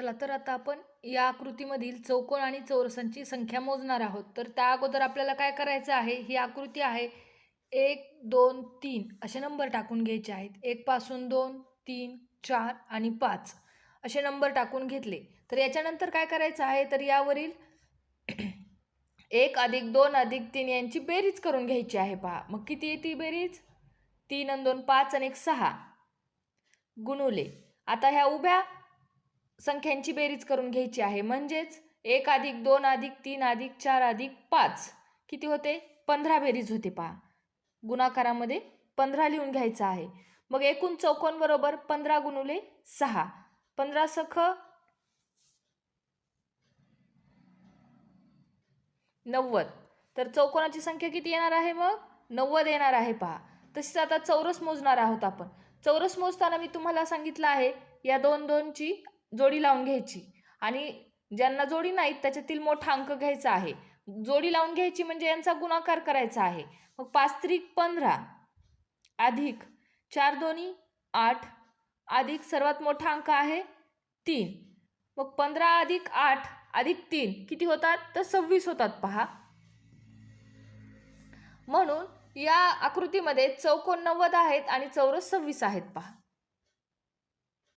चला तर आता आपण या आकृतीमधील चौकोन आणि चौरसांची संख्या मोजणार आहोत. तर त्या अगोदर आपल्याला काय करायचं आहे? ही आकृती आहे. एक दोन तीन असे नंबर टाकून घ्यायचे आहेत. एकपासून दोन तीन चार आणि पाच असे नंबर टाकून घेतले. तर याच्यानंतर काय करायचं आहे? तर यावरील एक अधिक दोन अधिक तीन यांची बेरीज करून घ्यायची आहे. पहा मग किती येते बेरीज? तीन आणि दोन पाच आणि एक सहा. गुणुले. आता ह्या उभ्या संख्यांची बेरीज करून घ्यायची आहे. म्हणजेच एक अधिक दोन अधिक तीन अधिक चार अधिक पाच. किती होते? पंधरा बेरीज होते पहा. गुणाकारामध्ये पंधरा लिहून घ्यायचं आहे. मग एकूण चौकोन बरोबर पंधरा गुणुले सहा. पंधरा सख नव्वद. तर चौकोनाची संख्या किती येणार आहे मग? नव्वद येणार आहे पहा. तसेच आता चौरस मोजणार आहोत आपण. चौरस मोजताना मी तुम्हाला सांगितलं आहे या दोन दोनची जोडी लावून घ्यायची. आणि ज्यांना जोडी नाहीत त्याच्यातील मोठा अंक घ्यायचा आहे. जोडी लावून घ्यायची म्हणजे यांचा गुणाकार करायचा आहे. मग पाच त्रिक पंधरा अधिक चार दोन्ही आठ अधिक सर्वात मोठा अंक आहे तीन. मग पंधरा अधिक आठ अधिक तीन किती होतात? तर सव्वीस होतात पहा. म्हणून या आकृतीमध्ये चौकोन नव्वद आहेत आणि चौरस सव्वीस आहेत पहा.